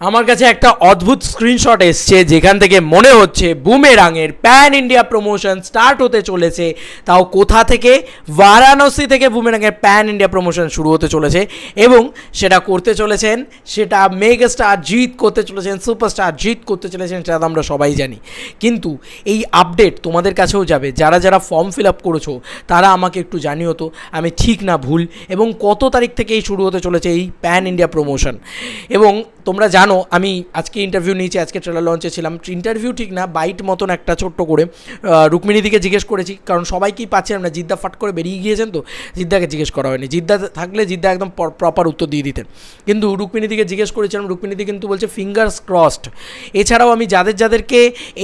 আমার কাছে একটা অদ্ভুত স্ক্রিনশট এসছে যেখান থেকে মনে হচ্ছে বুমেরাঙের প্যান ইন্ডিয়া প্রমোশন স্টার্ট হতে চলেছে। তাও কোথা থেকে? বারাণসী থেকে বুমেরাঙের প্যান ইন্ডিয়া প্রমোশন শুরু হতে চলেছে এবং সেটা করতে চলেছেন, সেটা মেগা স্টার জিত করতে চলেছেন সুপারস্টার জিত করতে চলেছেন, সেটা তো আমরা সবাই জানি। কিন্তু এই আপডেট তোমাদের কাছেও যাবে। যারা যারা ফর্ম ফিল আপ করেছ, তারা আমাকে একটু জানিও তো, আমি ঠিক না ভুল, এবং কত তারিখ থেকে এই শুরু হতে চলেছে এই প্যান ইন্ডিয়া প্রমোশন এবং তোমরা জানো আমি আজকে ইন্টারভিউ নিয়েছি, আজকে ট্রেলার লঞ্চে ছিলাম। ইন্টারভিউ ঠিক না বাইট মতন একটা ছোট্ট করে রুক্মিণীদিকে জিজ্ঞেস করেছি, কারণ সবাইকেই পাচ্ছিলাম না জিদ্দা ফাট করে বেরিয়ে গিয়েছেন তো, জিদ্দাকে জিজ্ঞেস করা হয়নি। জিদ্দা থাকলে জিদ্দা একদম প্রপার উত্তর দিয়ে দিতেন। কিন্তু রুক্মিণীদিকে জিজ্ঞেস করেছিলাম রুক্মিণীদি কিন্তু বলছে ফিঙ্গার্স ক্রসড এছাড়াও আমি যাদের যাদেরকে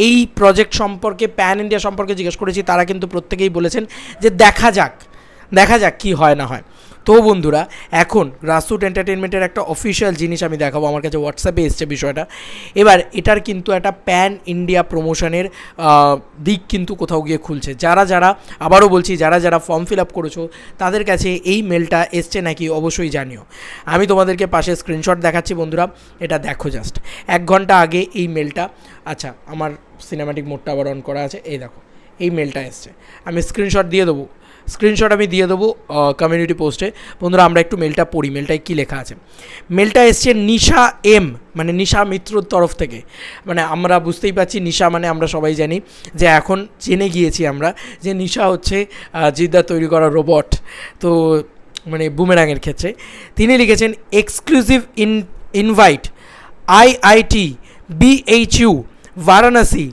এই প্রজেক্ট সম্পর্কে প্যান ইন্ডিয়া সম্পর্কে জিজ্ঞেস করেছি, তারা কিন্তু প্রত্যেকেই বলেছেন যে, দেখা যাক দেখা যাক কি হয় না হয়। তো বন্ধুরা, এখন রাসুট এন্টারটেনমেন্টের একটা অফিসিয়াল জিনিস আমি দেখাবো। আমার কাছে হোয়াটসঅ্যাপে এসছে বিষয়টা। এবার এটার কিন্তু একটা প্যান ইন্ডিয়া প্রমোশনের দিক কিন্তু কোথাও গিয়ে খুলছে। যারা যারা, আবারও বলছি, যারা যারা ফর্ম ফিল আপ করেছ, তাদের কাছে এই মেলটা এসছে নাকি অবশ্যই জানিও। আমি তোমাদেরকে পাশে স্ক্রিনশট দেখাচ্ছি বন্ধুরা, এটা দেখো জাস্ট এক ঘণ্টা আগে এই মেলটা আচ্ছা আমার সিনেমাটিক মোডটা আবার অন করা আছে। এই দেখো, এই মেলটা এসছে। আমি স্ক্রিনশট দিয়ে দেবো। স্ক্রিনশট আমি দিয়ে দেবো কমিউনিটি পোস্টে বন্ধুরা, আমরা একটু মেলটা পড়ি। মেলটায় কী লেখা আছে? মেলটা এসছে নিশা এম মানে নিশা মিত্রর তরফ থেকে। মানে আমরা বুঝতেই পারছি, নিশা মানে আমরা সবাই জানি যে এখন জেনে গিয়েছি আমরা যে নিশা হচ্ছে জিদ্দা তৈরি করা রোবট তো মানে বুমেরাঙের ক্ষেত্রে। তিনি লিখেছেন exclusive in invite IIT BHU Varanasi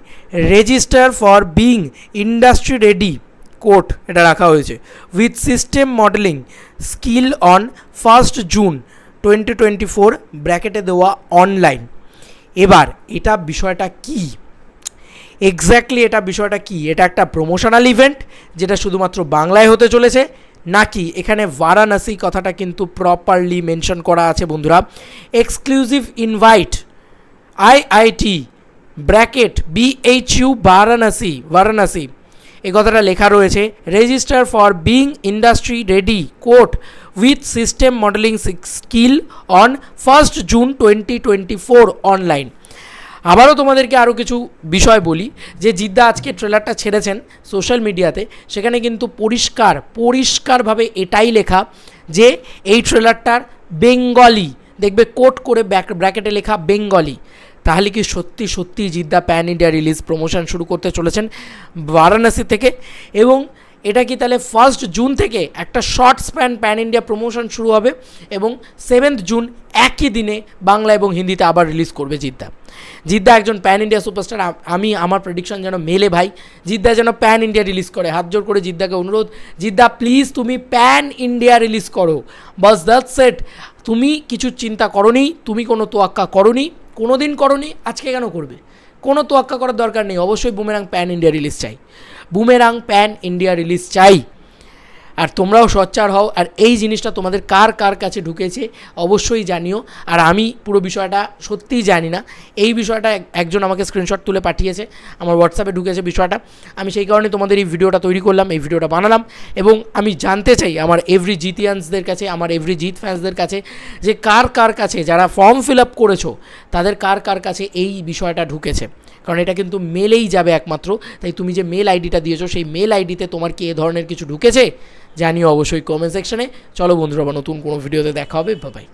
register for being industry ready cohort এটা রাখা হয়েছে। With system modelling skill on first June twenty twenty four ব্র্যাকেটে দেওয়া অনলাইন এবার এটা বিষয়টা কি? এক্স্যাক্টলি এটা বিষয়টা কি? এটা একটা প্রমোশনাল ইভেন্ট যেটা শুধুমাত্র বাংলায় হতে চলেছে, নাকি এখানে বারাণসী কথাটা কিন্তু প্রপারলি মেনশন করা আছে বন্ধুরা? Exclusive invite IIT bracket BHU Varanasi Varanasi এই কথাটা লেখা রয়েছে register for being industry ready cohort with system modelling skill on first June twenty twenty four online আবারও তোমাদেরকে আরও কিছু বিষয় বলি, যে জিদ্দা আজকে ট্রেলারটা ছেড়েছেন সোশ্যাল মিডিয়াতে সেখানে কিন্তু পরিষ্কার, পরিষ্কারভাবে এটাই লেখা যে এই ট্রেলারটার বেঙ্গলি, দেখবে কোট করে ব্র্যাকেটে লেখা বেঙ্গলি। তাহলে কি সত্যি সত্যি জিদ্দা প্যান ইন্ডিয়া রিলিজ প্রমোশন শুরু করতে চলেছেন বারাণসী থেকে? এবং এটা কি তাহলে ফার্স্ট জুন থেকে একটা short span pan India promotion শুরু হবে এবং সেভেন্থ জুন একই দিনে বাংলা এবং হিন্দিতে আবার রিলিজ করবে জিদ্দা? জিদ্দা একজন প্যান ইন্ডিয়া সুপারস্টার আমি আমার প্রেডিকশন যেন মেলে ভাই। জিদ্দা যেন প্যান ইন্ডিয়া রিলিজ করে। হাত জোর করে জিদ্দাকে অনুরোধ, জিদ্দা প্লিজ তুমি প্যান ইন্ডিয়া রিলিজ করো। বাস দ্যাট সেট তুমি কিছু চিন্তা করনি, তুমি কোনো তোয়াক্কা করনি। কোনো দিন করনি, আজকে কেন করবে? কোনো তোয়াক্কা করার দরকার নেই, অবশ্যই বুমেরাং প্যান ইন্ডিয়া রিলিজ চাই। বুমেরাং প্যান ইন্ডিয়া রিলিজ চাই। আর তোমরাও সোচ্চার হও, আর এই জিনিসটা তোমাদের কার কার কাছে ঢুকেছে অবশ্যই জানিও। আর আমি পুরো বিষয়টা সত্যিই জানি না। এই বিষয়টা এক- একজন আমাকে স্ক্রিনশট তুলে পাঠিয়েছে, আমার হোয়াটসঅ্যাপে ঢুকেছে বিষয়টা। আমি সেই কারণে তোমাদের এই ভিডিওটা তৈরি করলাম, এই ভিডিওটা বানালাম। এবং আমি জানতে চাই আমার এভরি জিতিয়ানসদের কাছে, আমার এভরি জিত ফ্যান্সদের কাছে, যে কার কার কাছে, যারা ফর্ম ফিল আপ করেছ, তাদের কার কার কাছে এই বিষয়টা ঢুকেছে? কারণ এটা কিন্তু মেলেই যাবে একমাত্র। তাই তুমি যে মেল আইডিটা দিয়েছ, সেই মেল আইডিতে তোমার কি এ ধরনের কিছু ঢুকেছে? জানিও অবশ্যই কমেন্ট সেকশনে চলো বন্ধুরা নতুন কোনো ভিডিওতে দেখা হবে। বাই